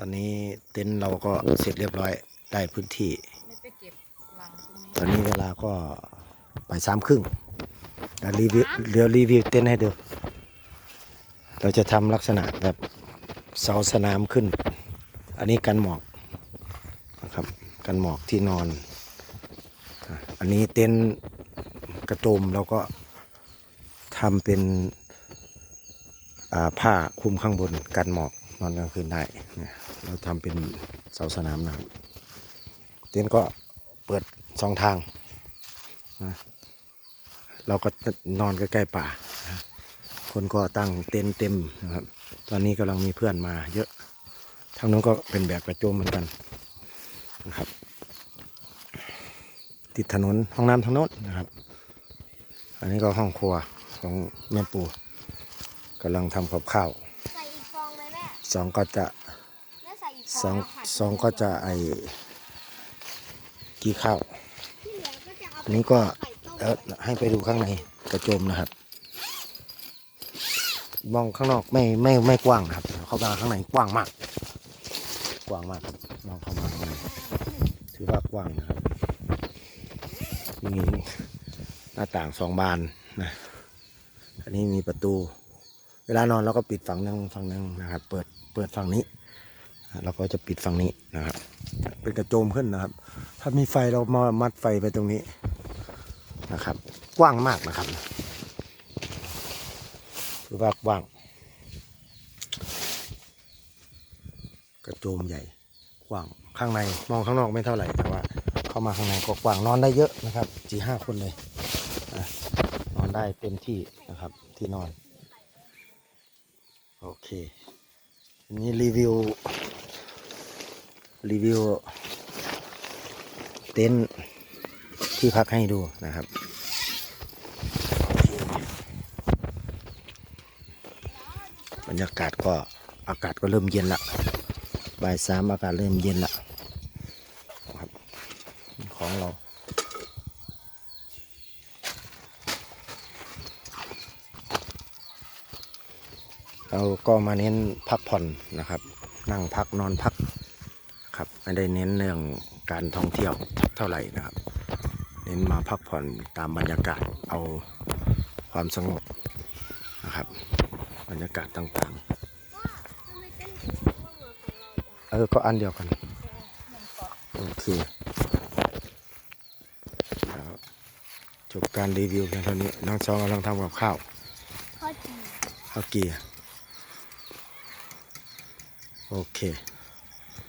ตอนนี้เต็นท์เราก็เสร็จเรียบร้อยได้พื้นที่ ไม่ไปเก็บหลังตรงนี้ตอนนี้เวลาก็ไปสามครึ่งเดี๋ยวรีวิวเดี๋ยวรีวิวเต็นท์ให้ดู เราจะทำลักษณะแบบเสาสนามขึ้น อันนี้กันหมอกนะครับกันหมอกที่นอนอะอันนี้เต็นท์กระโจมเราก็ทำเป็นอ่าผ้าคลุมข้างบนกันหมอกนอนกลางคืนได้ เนี่ยเราทำเป็นเสาสนามนะครับ เต็นท์ก็เปิดสองทางนะเราก็นอนใกล้ๆป่านะคนก็ตั้งเต็นท์เต็มนะครับ ตอนนี้กำลังมีเพื่อนมาเยอะทางนู้นก็เป็นแบบกระโจมเหมือนกันนะครับ ติดถนนห้องน้ำทางโน้นนะครับ อันนี้ก็ห้องครัวของแม่ปู่กำลังทำกับข้าวใส่อีกฟองไหมแม่สองก็จะแม่ใส่อีกฟสอองงแล้วผัดสองก็จะไอกี่ข้าวที่เหลือก็จะเอาอันนี้ก็ไข่ต้มแล้วให้ไปดูข้างในกระโจมนะครับ มองข้างนอกไม่ไม่ไม่กว้างนะครับ เข้ามาข้างในกว้างมาก กว้างมากครับมองเข้ามาข้างในถือว่ากว้างนะครับมีหน้าต่างสองบานนะอันนี้มีประตู เวลานอนเราก็ปิดฝั่งนึงฝั่งนึงนะครับ เปิดเปิดฝั่งนี้ เราก็จะปิดฝั่งนี้นะครับ เป็นกระโจมขึ้นนะครับ ถ้ามีไฟเรามามัดไฟไปตรงนี้นะครับ กว้างมากนะครับถือว่ากว้าง กระโจมใหญ่กว้างข้างในมองข้างนอกไม่เท่าไหร่แต่ว่า เข้ามาข้างในก็กว้างนอนได้เยอะนะครับสี่ห้าคนเลยนอนได้เต็มที่นะครับที่นอน โอเคอันนี้รีวิว รีวิวเต็นท์ที่พักให้ดูนะครับ บรรยากาศก็อากาศก็เริ่มเย็นละบ่ายสามอากาศเริ่มเย็นละครับของเราเราก็มาเน้นพักผ่อนนะครับ นั่งพักนอนพัก ครับไม่ได้เน้นเรื่องการท่องเที่ยวเท่าไหร่นะครับ เน้นมาพักผ่อนตามบรรยากาศเอาความสงบนะครับ บรรยากาศต่างทำไมเป็นสีม่วงเหมือนของเราจังๆเออ ก็อันเดียวกัน โอเคแล้วจบการรีวิวเพียงเท่านี้น้องซองกำลังทำกับข้าวข้าวจีข้าวเกียร์โอเค